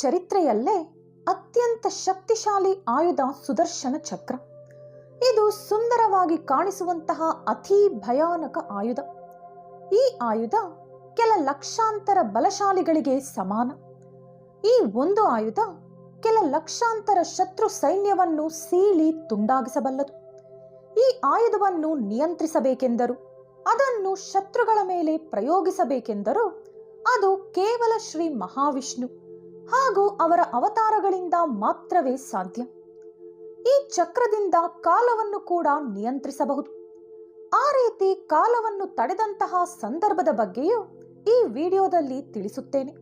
ಚರಿತ್ರೆಯಲ್ಲೇ ಅತ್ಯಂತ ಶಕ್ತಿಶಾಲಿ ಆಯುಧ ಸುದರ್ಶನ ಚಕ್ರ. ಇದು ಸುಂದರವಾಗಿ ಕಾಣಿಸುವಂತಹ ಅತಿ ಭಯಾನಕ ಆಯುಧ. ಈ ಆಯುಧ ಕೆಲ ಲಕ್ಷಾಂತರ ಬಲಶಾಲಿಗಳಿಗೆ ಸಮಾನ. ಈ ಒಂದು ಆಯುಧ ಕೆಲ ಲಕ್ಷಾಂತರ ಶತ್ರು ಸೈನ್ಯವನ್ನು ಸೀಳಿ ತುಂಡಾಗಿಸಬಲ್ಲದು. ಈ ಆಯುಧವನ್ನು ನಿಯಂತ್ರಿಸಬೇಕೆಂದರು, ಅದನ್ನು ಶತ್ರುಗಳ ಮೇಲೆ ಪ್ರಯೋಗಿಸಬೇಕೆಂದರು ಅದು ಕೇವಲ ಶ್ರೀ ಮಹಾವಿಷ್ಣು. ಹಾಗೂ ಅವರ ಅವತಾರಗಳಿಂದ ಮಾತ್ರವೇ ಸಾಧ್ಯ. ಈ ಚಕ್ರದಿಂದ ಕಾಲವನ್ನು ಕೂಡ ನಿಯಂತ್ರಿಸಬಹುದು. ಆ ರೀತಿ ಕಾಲವನ್ನು ತಡೆದಂತಹ ಸಂದರ್ಭದ ಬಗ್ಗೆಯೂ ಈ ವಿಡಿಯೋದಲ್ಲಿ ತಿಳಿಸುತ್ತೇನೆ.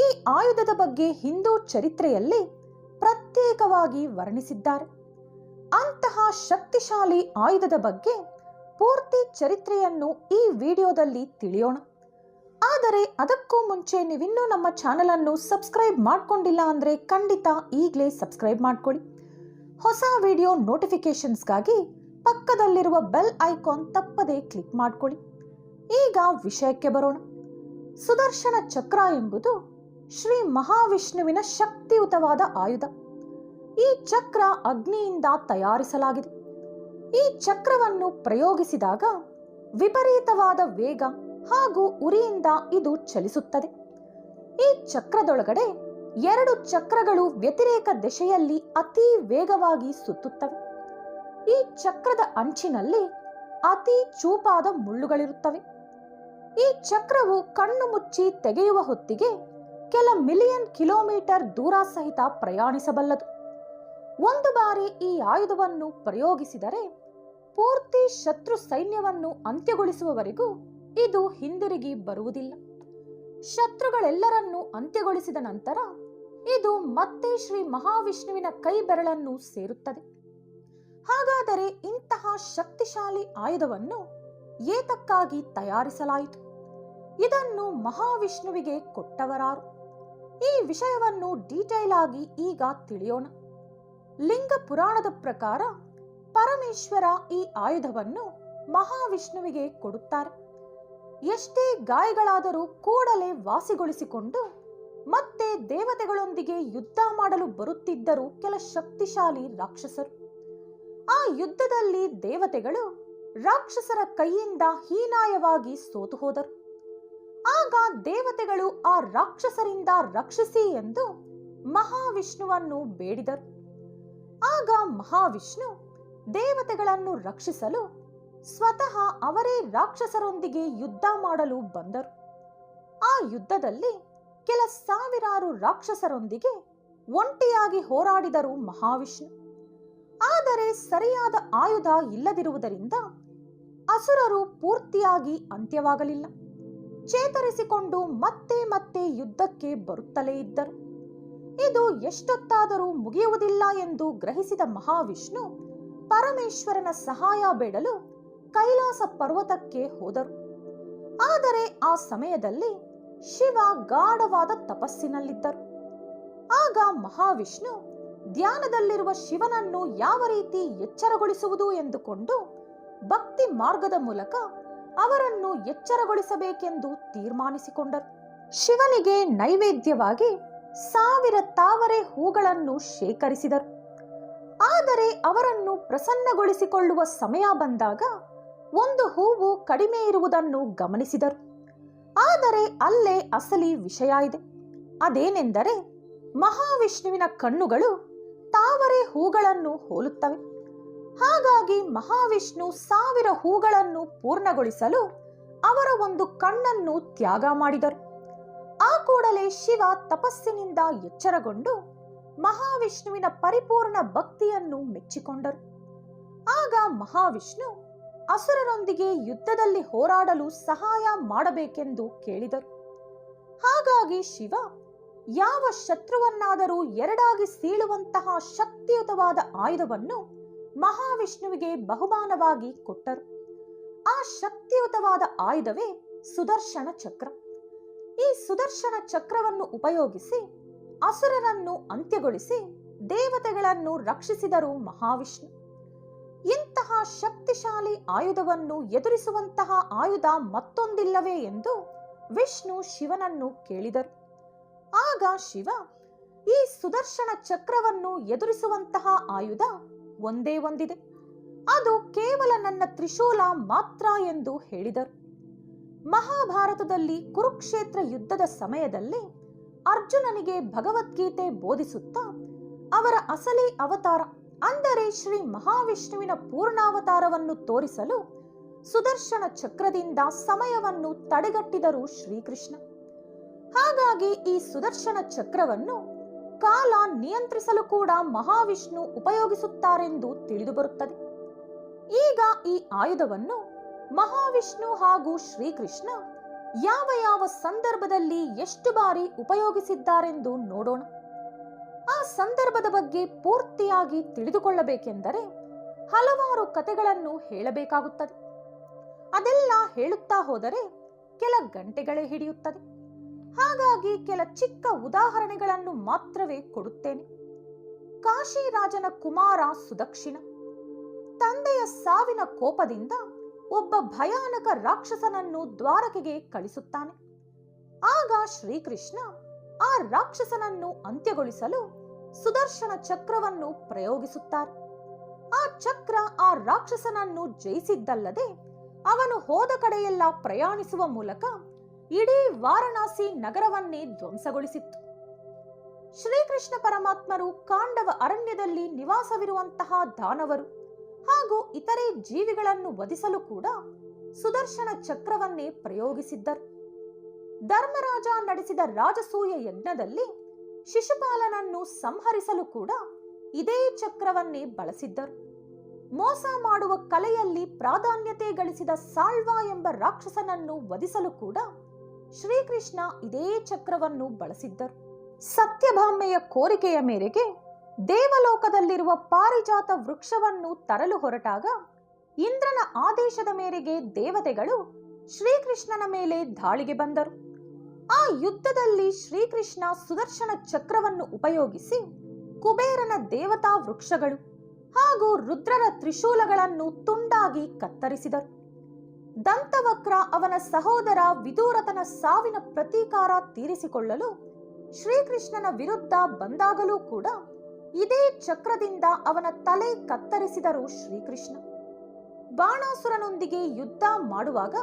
ಈ ಆಯುಧದ ಬಗ್ಗೆ ಹಿಂದೂ ಚರಿತ್ರೆಯಲ್ಲಿ ಪ್ರತ್ಯೇಕವಾಗಿ ವರ್ಣಿಸಿದ್ದಾರೆ. ಅಂತಹ ಶಕ್ತಿಶಾಲಿ ಆಯುಧದ ಬಗ್ಗೆ ಪೂರ್ತಿ ಚರಿತ್ರೆಯನ್ನು ಈ ವಿಡಿಯೋದಲ್ಲಿ ತಿಳಿಯೋಣ. ಆದರೆ ಅದಕ್ಕೂ ಮುಂಚೆ ನೀವಿನ್ನೂ ನಮ್ಮ ಚಾನಲನ್ನು ಸಬ್ಸ್ಕ್ರೈಬ್ ಮಾಡ್ಕೊಂಡಿಲ್ಲ ಅಂದರೆ ಖಂಡಿತ ಈಗಲೇ ಸಬ್ಸ್ಕ್ರೈಬ್ ಮಾಡ್ಕೊಳ್ಳಿ. ಹೊಸ ವಿಡಿಯೋ ನೋಟಿಫಿಕೇಶನ್ಸ್ಗಾಗಿ ಪಕ್ಕದಲ್ಲಿರುವ ಬೆಲ್ ಐಕಾನ್ ತಪ್ಪದೇ ಕ್ಲಿಕ್ ಮಾಡ್ಕೊಳ್ಳಿ. ಈಗ ವಿಷಯಕ್ಕೆ ಬರೋಣ. ಸುದರ್ಶನ ಚಕ್ರ ಎಂಬುದು ಶ್ರೀ ಮಹಾವಿಷ್ಣುವಿನ ಶಕ್ತಿಯುತವಾದ ಆಯುಧ. ಈ ಚಕ್ರ ಅಗ್ನಿಯಿಂದ ತಯಾರಿಸಲಾಗಿದೆ. ಈ ಚಕ್ರವನ್ನು ಪ್ರಯೋಗಿಸಿದಾಗ ವಿಪರೀತವಾದ ವೇಗ ಹಾಗೂ ಉರಿಯಿಂದ ಇದು ಚಲಿಸುತ್ತದೆ. ಈ ಚಕ್ರದೊಳಗಡೆ ಎರಡು ಚಕ್ರಗಳು ವ್ಯತಿರೇಕ ದಿಶೆಯಲ್ಲಿ ಅತಿ ವೇಗವಾಗಿ ಸುತ್ತುತ್ತವೆ. ಈ ಚಕ್ರದ ಅಂಚಿನಲ್ಲಿ ಅತಿ ಚೂಪಾದ ಮುಳ್ಳುಗಳಿರುತ್ತವೆ. ಈ ಚಕ್ರವು ಕಣ್ಣು ಮುಚ್ಚಿ ತೆಗೆಯುವ ಹೊತ್ತಿಗೆ ಕೆಲ ಮಿಲಿಯನ್ ಕಿಲೋಮೀಟರ್ ದೂರ ಸಹಿತ ಪ್ರಯಾಣಿಸಬಲ್ಲದು. ಒಂದು ಬಾರಿ ಈ ಆಯುಧವನ್ನು ಪ್ರಯೋಗಿಸಿದರೆ ಪೂರ್ತಿ ಶತ್ರು ಸೈನ್ಯವನ್ನು ಅಂತ್ಯಗೊಳಿಸುವವರೆಗೂ ಇದು ಹಿಂದಿರುಗಿ ಬರುವುದಿಲ್ಲ. ಶತ್ರುಗಳೆಲ್ಲರನ್ನೂ ಅಂತ್ಯಗೊಳಿಸಿದ ನಂತರ ಇದು ಮತ್ತೆ ಶ್ರೀ ಮಹಾವಿಷ್ಣುವಿನ ಕೈ ಬೆರಳನ್ನು ಸೇರುತ್ತದೆ. ಹಾಗಾದರೆ ಇಂತಹ ಶಕ್ತಿಶಾಲಿ ಆಯುಧವನ್ನು ಏತಕ್ಕಾಗಿ ತಯಾರಿಸಲಾಯಿತು? ಇದನ್ನು ಮಹಾವಿಷ್ಣುವಿಗೆ ಕೊಟ್ಟವರಾರು. ಈ ವಿಷಯವನ್ನು ಡೀಟೇಲ್ ಆಗಿ ಈಗ ತಿಳಿಯೋಣ. ಲಿಂಗ ಪುರಾಣದ ಪ್ರಕಾರ ಪರಮೇಶ್ವರ ಈ ಆಯುಧವನ್ನು ಮಹಾವಿಷ್ಣುವಿಗೆ ಕೊಡುತ್ತಾರೆ. ಎಷ್ಟೇ ಗಾಯಗಳಾದರೂ ಕೂಡಲೇ ವಾಸಿಗೊಳಿಸಿಕೊಂಡು ಮತ್ತೆ ದೇವತೆಗಳೊಂದಿಗೆ ಯುದ್ಧ ಮಾಡಲು ಬರುತ್ತಿದ್ದರು ಕೆಲ ಶಕ್ತಿಶಾಲಿ ರಾಕ್ಷಸರು. ಆ ಯುದ್ಧದಲ್ಲಿ ದೇವತೆಗಳು ರಾಕ್ಷಸರ ಕೈಯಿಂದ ಹೀನಾಯವಾಗಿ ಸೋತು ಹೋದರು. ಆಗ ದೇವತೆಗಳು ಆ ರಾಕ್ಷಸರಿಂದ ರಕ್ಷಿಸಿ ಎಂದು ಮಹಾವಿಷ್ಣುವನ್ನು ಬೇಡಿದರು. ಆಗ ಮಹಾವಿಷ್ಣು ದೇವತೆಗಳನ್ನು ರಕ್ಷಿಸಲು ಸ್ವತಃ ಅವರೇ ರಾಕ್ಷಸರೊಂದಿಗೆ ಯುದ್ಧ ಮಾಡಲು ಬಂದರು. ಆ ಯುದ್ಧದಲ್ಲಿ ಕೆಲ ಸಾವಿರಾರು ರಾಕ್ಷಸರೊಂದಿಗೆ ಒಂಟಿಯಾಗಿ ಹೋರಾಡಿದರು ಮಹಾವಿಷ್ಣು. ಆದರೆ ಸರಿಯಾದ ಆಯುಧ ಇಲ್ಲದಿರುವುದರಿಂದ ಅಸುರರು ಪೂರ್ತಿಯಾಗಿ ಅಂತ್ಯವಾಗಲಿಲ್ಲ. ಚೇತರಿಸಿಕೊಂಡು ಮತ್ತೆ ಮತ್ತೆ ಯುದ್ಧಕ್ಕೆ ಬರುತ್ತಲೇ ಇದ್ದರು. ಇದು ಎಷ್ಟೊತ್ತಾದರೂ ಮುಗಿಯುವುದಿಲ್ಲ ಎಂದು ಗ್ರಹಿಸಿದ ಮಹಾವಿಷ್ಣು ಪರಮೇಶ್ವರನ ಸಹಾಯ ಬೇಡಲು ಕೈಲಾಸ ಪರ್ವತಕ್ಕೆ ಹೋದರು. ಆದರೆ ಆ ಸಮಯದಲ್ಲಿ ಶಿವ ಗಾಢವಾದ ತಪಸ್ಸಿನಲ್ಲಿದ್ದರು. ಆಗ ಮಹಾವಿಷ್ಣು ಧ್ಯಾನದಲ್ಲಿರುವ ಶಿವನನ್ನು ಯಾವ ರೀತಿ ಎಚ್ಚರಗೊಳಿಸುವುದು ಎಂದುಕೊಂಡು ಭಕ್ತಿ ಮಾರ್ಗದ ಮೂಲಕ ಅವರನ್ನು ಎಚ್ಚರಗೊಳಿಸಬೇಕೆಂದು ತೀರ್ಮಾನಿಸಿಕೊಂಡರು. ಶಿವನಿಗೆ ನೈವೇದ್ಯವಾಗಿ ಸಾವಿರ ತಾವರೆ ಹೂಗಳನ್ನು ಶೇಖರಿಸಿದರು. ಆದರೆ ಅವರನ್ನು ಪ್ರಸನ್ನಗೊಳಿಸಿಕೊಳ್ಳುವ ಸಮಯ ಬಂದಾಗ ಒಂದು ಹೂವು ಕಡಿಮೆ ಇರುವುದನ್ನು ಗಮನಿಸಿದರು. ಆದರೆ ಅಲ್ಲೇ ಅಸಲಿ ವಿಷಯ ಇದೆ. ಅದೇನೆಂದರೆ ಮಹಾವಿಷ್ಣುವಿನ ಕಣ್ಣುಗಳು ತಾವರೆ ಹೂಗಳನ್ನು ಹೋಲುತ್ತವೆ. ಹಾಗಾಗಿ ಮಹಾವಿಷ್ಣು ಸಾವಿರ ಹೂಗಳನ್ನು ಪೂರ್ಣಗೊಳಿಸಲು ಅವರ ಒಂದು ಕಣ್ಣನ್ನು ತ್ಯಾಗ ಮಾಡಿದರು. ಆ ಕೂಡಲೇ ಶಿವ ತಪಸ್ಸಿನಿಂದ ಎಚ್ಚರಗೊಂಡು ಮಹಾವಿಷ್ಣುವಿನ ಪರಿಪೂರ್ಣ ಭಕ್ತಿಯನ್ನು ಮೆಚ್ಚಿಕೊಂಡರು. ಆಗ ಮಹಾವಿಷ್ಣು ಅಸುರರೊಂದಿಗೆ ಯುದ್ಧದಲ್ಲಿ ಹೋರಾಡಲು ಸಹಾಯ ಮಾಡಬೇಕೆಂದು ಕೇಳಿದರು. ಹಾಗಾಗಿ ಶಿವ, ಯಾವ ಶತ್ರುವನ್ನಾದರೂ ಎರಡಾಗಿ ಸೀಳುವಂತಹ ಶಕ್ತಿಯುತವಾದ ಆಯುಧವನ್ನು ಮಹಾವಿಷ್ಣುವಿಗೆ ಬಹುಮಾನವಾಗಿ ಕೊಟ್ಟರು. ಆ ಶಕ್ತಿಯುತವಾದ ಆಯುಧವೇ ಸುದರ್ಶನ ಚಕ್ರ. ಈ ಸುದರ್ಶನ ಚಕ್ರವನ್ನು ಉಪಯೋಗಿಸಿ ಅಸುರರನ್ನು ಅಂತ್ಯಗೊಳಿಸಿ ದೇವತೆಗಳನ್ನು ರಕ್ಷಿಸಿದರು ಮಹಾವಿಷ್ಣು. ಇಂತಹ ಶಕ್ತಿಶಾಲಿ ಆಯುಧವನ್ನು ಎದುರಿಸುವಂತಹ ಆಯುಧ ಮತ್ತೊಂದಿಲ್ಲವೇ ಎಂದು ವಿಷ್ಣು ಶಿವನನ್ನು ಕೇಳಿದರು. ಆಗ ಶಿವ, ಈ ಸುದರ್ಶನ ಚಕ್ರವನ್ನು ಎದುರಿಸುವಂತಹ ಆಯುಧ ಒಂದೇ ಒಂದಿದೆ. ಅದು ಕೇವಲ ನನ್ನ ತ್ರಿಶೂಲ ಮಾತ್ರ ಎಂದು ಹೇಳಿದರು. ಮಹಾಭಾರತದಲ್ಲಿ ಕುರುಕ್ಷೇತ್ರ ಯುದ್ಧದ ಸಮಯದಲ್ಲಿ ಅರ್ಜುನನಿಗೆ ಭಗವದ್ಗೀತೆ ಬೋಧಿಸುತ್ತಾ ಅವರ ಅಸಲಿ ಅವತಾರ ಅಂದರೆ ಶ್ರೀ ಮಹಾವಿಷ್ಣುವಿನ ಪೂರ್ಣಾವತಾರವನ್ನು ತೋರಿಸಲು ಸುದರ್ಶನ ಚಕ್ರದಿಂದ ಸಮಯವನ್ನು ತಡೆಗಟ್ಟಿದರು ಶ್ರೀಕೃಷ್ಣ. ಹಾಗಾಗಿ ಈ ಸುದರ್ಶನ ಚಕ್ರವನ್ನು ಕಾಲ ನಿಯಂತ್ರಿಸಲು ಕೂಡ ಮಹಾವಿಷ್ಣು ಉಪಯೋಗಿಸುತ್ತಾರೆಂದು ತಿಳಿದುಬರುತ್ತದೆ. ಈಗ ಈ ಆಯುಧವನ್ನು ಮಹಾವಿಷ್ಣು ಹಾಗೂ ಶ್ರೀಕೃಷ್ಣ ಯಾವ ಯಾವ ಸಂದರ್ಭದಲ್ಲಿ ಎಷ್ಟು ಬಾರಿ ಉಪಯೋಗಿಸಿದ್ದಾರೆಂದು ನೋಡೋಣ. ಸಂದರ್ಭದ ಬಗ್ಗೆ ಪೂರ್ತಿಯಾಗಿ ತಿಳಿದುಕೊಳ್ಳಬೇಕೆಂದರೆ ಹಲವಾರು ಕಥೆಗಳನ್ನು ಹೇಳಬೇಕಾಗುತ್ತದೆ. ಅದೆಲ್ಲ ಹೇಳುತ್ತಾ ಹೋದರೆ ಕೆಲ ಗಂಟೆಗಳೇ ಹಿಡಿಯುತ್ತದೆ. ಹಾಗಾಗಿ ಕೆಲ ಚಿಕ್ಕ ಉದಾಹರಣೆಗಳನ್ನು ಮಾತ್ರವೇ ಕೊಡುತ್ತೇನೆ. ಕಾಶಿರಾಜನ ಕುಮಾರ ಸುದಕ್ಷಿಣ ತಂದೆಯ ಸಾವಿನ ಕೋಪದಿಂದ ಒಬ್ಬ ಭಯಾನಕ ರಾಕ್ಷಸನನ್ನು ದ್ವಾರಕೆಗೆ ಕಳಿಸುತ್ತಾನೆ. ಆಗ ಶ್ರೀಕೃಷ್ಣ ಆ ರಾಕ್ಷಸನನ್ನು ಅಂತ್ಯಗೊಳಿಸಲು ಸುದರ್ಶನ ಚಕ್ರವನ್ನು ಪ್ರಯೋಗಿಸುತ್ತಾರೆ. ಆ ಚಕ್ರ ಆ ರಾಕ್ಷಸನನ್ನು ಜಯಿಸಿದ್ದಲ್ಲದೆ ಅವನು ಹೋದ ಕಡೆಯೆಲ್ಲ ಪ್ರಯಾಣಿಸುವ ಮೂಲಕ ಇಡೀ ವಾರಣಾಸಿ ನಗರವನ್ನೇ ಧ್ವಂಸಗೊಳಿಸಿತ್ತು. ಶ್ರೀಕೃಷ್ಣ ಪರಮಾತ್ಮರು ಕಾಂಡವ ಅರಣ್ಯದಲ್ಲಿ ನಿವಾಸವಿರುವಂತಹ ದಾನವರು ಹಾಗೂ ಇತರೆ ಜೀವಿಗಳನ್ನು ವಧಿಸಲು ಕೂಡ ಸುದರ್ಶನ ಚಕ್ರವನ್ನೇ ಪ್ರಯೋಗಿಸಿದ್ದರು. ಧರ್ಮರಾಜ ನಡೆಸಿದ ರಾಜಸೂಯ ಯಜ್ಞದಲ್ಲಿ ಶಿಶುಪಾಲನನ್ನು ಸಂಹರಿಸಲು ಕೂಡ ಇದೇ ಚಕ್ರವನ್ನೇ ಬಳಸಿದ್ದರು. ಮೋಸ ಮಾಡುವ ಕಲೆಯಲ್ಲಿ ಪ್ರಾಧಾನ್ಯತೆ ಗಳಿಸಿದ ಸಾಳ್ವ ಎಂಬ ರಾಕ್ಷಸನನ್ನು ವಧಿಸಲು ಕೂಡ ಶ್ರೀಕೃಷ್ಣ ಇದೇ ಚಕ್ರವನ್ನು ಬಳಸಿದ್ದರು. ಸತ್ಯಭಾಮೆಯ ಕೋರಿಕೆಯ ಮೇರೆಗೆ ದೇವಲೋಕದಲ್ಲಿರುವ ಪಾರಿಜಾತ ವೃಕ್ಷವನ್ನು ತರಲು ಹೊರಟಾಗ ಇಂದ್ರನ ಆದೇಶದ ಮೇರೆಗೆ ದೇವತೆಗಳು ಶ್ರೀಕೃಷ್ಣನ ಮೇಲೆ ದಾಳಿಗೆ ಬಂದರು. ಆ ಯುದ್ಧದಲ್ಲಿ ಶ್ರೀಕೃಷ್ಣ ಸುದರ್ಶನ ಚಕ್ರವನ್ನು ಉಪಯೋಗಿಸಿ ಕುಬೇರನ ದೇವತಾ ವೃಕ್ಷಗಳು ಹಾಗೂ ರುದ್ರರ ತ್ರಿಶೂಲಗಳನ್ನು ತುಂಡಾಗಿ ಕತ್ತರಿಸಿದರು. ದಂತವಕ್ರ ಅವನ ಸಹೋದರ ವಿದೂರತನ ಸಾವಿನ ಪ್ರತೀಕಾರ ತೀರಿಸಿಕೊಳ್ಳಲು ಶ್ರೀಕೃಷ್ಣನ ವಿರುದ್ಧ ಬಂದಾಗಲೂ ಕೂಡ ಇದೇ ಚಕ್ರದಿಂದ ಅವನ ತಲೆ ಕತ್ತರಿಸಿದರು ಶ್ರೀಕೃಷ್ಣ. ಬಾಣಾಸುರನೊಂದಿಗೆ ಯುದ್ಧ ಮಾಡುವಾಗ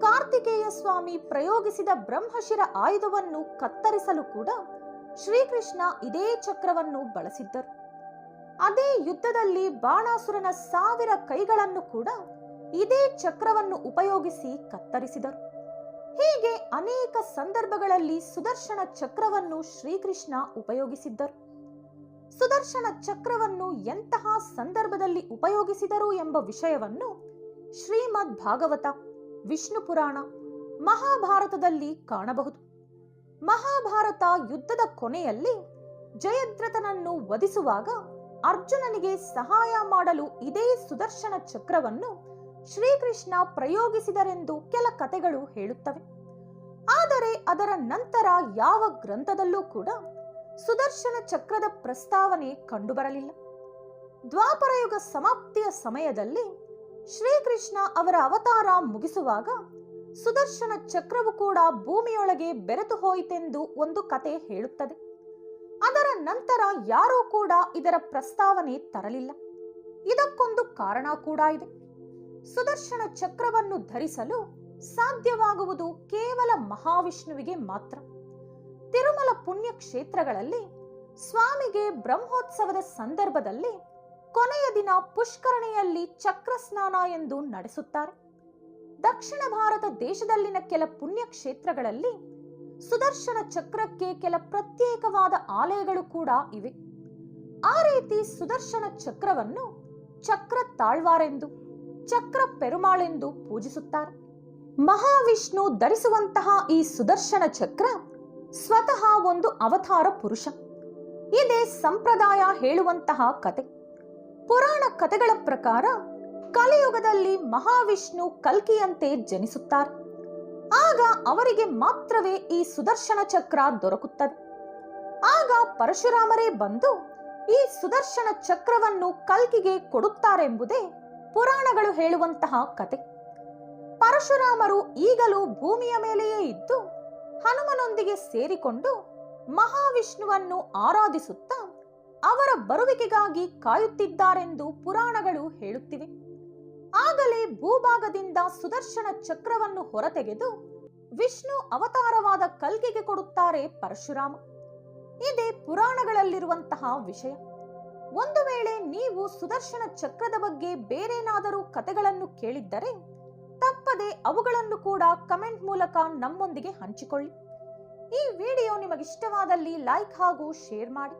ಕಾರ್ತಿಕೇಯ ಸ್ವಾಮಿ ಪ್ರಯೋಗಿಸಿದ ಬ್ರಹ್ಮಶಿರ ಆಯುಧವನ್ನು ಕತ್ತರಿಸಲು ಕೂಡ ಶ್ರೀಕೃಷ್ಣ ಇದೇ ಚಕ್ರವನ್ನು ಬಳಸಿದ್ದರು. ಅದೇ ಯುದ್ಧದಲ್ಲಿ ಬಾಣಾಸುರನ ಸಾವಿರ ಕೈಗಳನ್ನು ಕೂಡ ಇದೇ ಚಕ್ರವನ್ನು ಉಪಯೋಗಿಸಿ ಕತ್ತರಿಸಿದರು. ಹೀಗೆ ಅನೇಕ ಸಂದರ್ಭಗಳಲ್ಲಿ ಸುದರ್ಶನ ಚಕ್ರವನ್ನು ಶ್ರೀಕೃಷ್ಣ ಉಪಯೋಗಿಸಿದ್ದರು. ಸುದರ್ಶನ ಚಕ್ರವನ್ನು ಎಂತಹ ಸಂದರ್ಭದಲ್ಲಿ ಉಪಯೋಗಿಸಿದರು ಎಂಬ ವಿಷಯವನ್ನು ಶ್ರೀಮದ್ ಭಾಗವತ ವಿಷ್ಣು ಪುರಾಣ ಮಹಾಭಾರತದಲ್ಲಿ ಕಾಣಬಹುದು. ಮಹಾಭಾರತ ಯುದ್ಧದ ಕೊನೆಯಲ್ಲಿ ಜಯದ್ರಥನನ್ನು ವಧಿಸುವಾಗ ಅರ್ಜುನನಿಗೆ ಸಹಾಯ ಮಾಡಲು ಇದೇ ಸುದರ್ಶನ ಚಕ್ರವನ್ನು ಶ್ರೀಕೃಷ್ಣ ಪ್ರಯೋಗಿಸಿದರೆಂದು ಕೆಲ ಕಥೆಗಳು ಹೇಳುತ್ತವೆ. ಆದರೆ ಅದರ ನಂತರ ಯಾವ ಗ್ರಂಥದಲ್ಲೂ ಕೂಡ ಸುದರ್ಶನ ಚಕ್ರದ ಪ್ರಸ್ತಾವನೆ ಕಂಡುಬರಲಿಲ್ಲ. ದ್ವಾಪರಯುಗ ಸಮಾಪ್ತಿಯ ಸಮಯದಲ್ಲಿ ಶ್ರೀಕೃಷ್ಣ ಅವರ ಅವತಾರ ಮುಗಿಸುವಾಗ ಸುದರ್ಶನ ಚಕ್ರವು ಕೂಡ ಭೂಮಿಯೊಳಗೆ ಬೆರೆತು ಹೋಯಿತೆಂದು ಒಂದು ಕತೆ ಹೇಳುತ್ತದೆ. ಅದರ ನಂತರ ಯಾರೂ ಕೂಡ ಇದರ ಪ್ರಸ್ತಾವನೆ ತರಲಿಲ್ಲ. ಇದಕ್ಕೊಂದು ಕಾರಣ ಕೂಡ ಇದೆ. ಸುದರ್ಶನ ಚಕ್ರವನ್ನು ಧರಿಸಲು ಸಾಧ್ಯವಾಗುವುದು ಕೇವಲ ಮಹಾವಿಷ್ಣುವಿಗೆ ಮಾತ್ರ. ತಿರುಮಲ ಪುಣ್ಯಕ್ಷೇತ್ರಗಳಲ್ಲಿ ಸ್ವಾಮಿಗೆ ಬ್ರಹ್ಮೋತ್ಸವದ ಸಂದರ್ಭದಲ್ಲಿ ಕೊನೆಯ ದಿನ ಪುಷ್ಕರಣಿಯಲ್ಲಿ ಚಕ್ರ ಸ್ನಾನ ಎಂದು ನಡೆಸುತ್ತಾರೆ. ದಕ್ಷಿಣ ಭಾರತ ದೇಶದಲ್ಲಿನ ಕೆಲ ಪುಣ್ಯ ಕ್ಷೇತ್ರಗಳಲ್ಲಿ ಸುದರ್ಶನ ಚಕ್ರಕ್ಕೆ ಕೆಲ ಪ್ರತ್ಯೇಕವಾದ ಆಲಯಗಳು ಕೂಡ ಇವೆ. ಆ ರೀತಿ ಸುದರ್ಶನ ಚಕ್ರವನ್ನು ಚಕ್ರ ತಾಳ್ವಾರೆಂದು, ಚಕ್ರ ಪೆರುಮಾಳೆಂದು ಪೂಜಿಸುತ್ತಾರೆ. ಮಹಾವಿಷ್ಣು ಧರಿಸುವಂತಹ ಈ ಸುದರ್ಶನ ಚಕ್ರ ಸ್ವತಃ ಒಂದು ಅವತಾರ ಪುರುಷ. ಇದೇ ಸಂಪ್ರದಾಯ ಹೇಳುವಂತಹ ಕತೆ. ಪುರಾಣ ಕಥೆಗಳ ಪ್ರಕಾರ ಕಲಿಯುಗದಲ್ಲಿ ಮಹಾವಿಷ್ಣು ಕಲ್ಕಿಯಂತೆ ಜನಿಸುತ್ತಾರೆ. ಆಗ ಅವರಿಗೆ ಮಾತ್ರವೇ ಈ ಸುದರ್ಶನ ಚಕ್ರ ದೊರಕುತ್ತದೆ. ಆಗ ಪರಶುರಾಮರೇ ಬಂದು ಈ ಸುದರ್ಶನ ಚಕ್ರವನ್ನು ಕಲ್ಕಿಗೆ ಕೊಡುತ್ತಾರೆಂಬುದೇ ಪುರಾಣಗಳು ಹೇಳುವಂತಹ ಕತೆ. ಪರಶುರಾಮರು ಈಗಲೂ ಭೂಮಿಯ ಮೇಲೆಯೇ ಇದ್ದು ಹನುಮನೊಂದಿಗೆ ಸೇರಿಕೊಂಡು ಮಹಾವಿಷ್ಣುವನ್ನು ಆರಾಧಿಸುತ್ತಾ ಅವರ ಬರುವಿಕೆಗಾಗಿ ಕಾಯುತ್ತಿದ್ದಾರೆಂದು ಪುರಾಣಗಳು ಹೇಳುತ್ತಿವೆ. ಆಗಲೇ ಭೂಭಾಗದಿಂದ ಸುದರ್ಶನ ಚಕ್ರವನ್ನು ಹೊರತೆಗೆದು ವಿಷ್ಣು ಅವತಾರವಾದ ಕಲ್ಕಿಗೆ ಕೊಡುತ್ತಾರೆ ಪರಶುರಾಮ. ಇದೇ ಪುರಾಣಗಳಲ್ಲಿರುವಂತಹ ವಿಷಯ. ಒಂದು ವೇಳೆ ನೀವು ಸುದರ್ಶನ ಚಕ್ರದ ಬಗ್ಗೆ ಬೇರೇನಾದರೂ ಕತೆಗಳನ್ನು ಕೇಳಿದ್ದರೆ ತಪ್ಪದೆ ಅವುಗಳನ್ನು ಕೂಡ ಕಮೆಂಟ್ ಮೂಲಕ ನಮ್ಮೊಂದಿಗೆ ಹಂಚಿಕೊಳ್ಳಿ. ಈ ವಿಡಿಯೋ ನಿಮಗಿಷ್ಟವಾದಲ್ಲಿ ಲೈಕ್ ಹಾಗೂ ಶೇರ್ ಮಾಡಿ.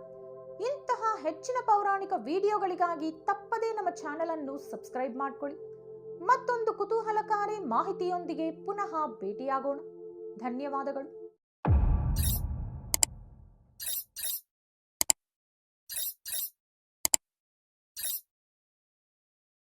ಇಂತಹ ಹೆಚ್ಚಿನ ಪೌರಾಣಿಕ ವಿಡಿಯೋಗಳಿಗಾಗಿ ತಪ್ಪದೇ ನಮ್ಮ ಚಾನೆಲ್ ಅನ್ನು ಸಬ್ಸ್ಕ್ರೈಬ್ ಮಾಡಿಕೊಳ್ಳಿ. ಮತ್ತೊಂದು ಕುತೂಹಲಕಾರಿ ಮಾಹಿತಿಯೊಂದಿಗೆ ಪುನಃ ಭೇಟಿಯಾಗೋಣ. ಧನ್ಯವಾದಗಳು.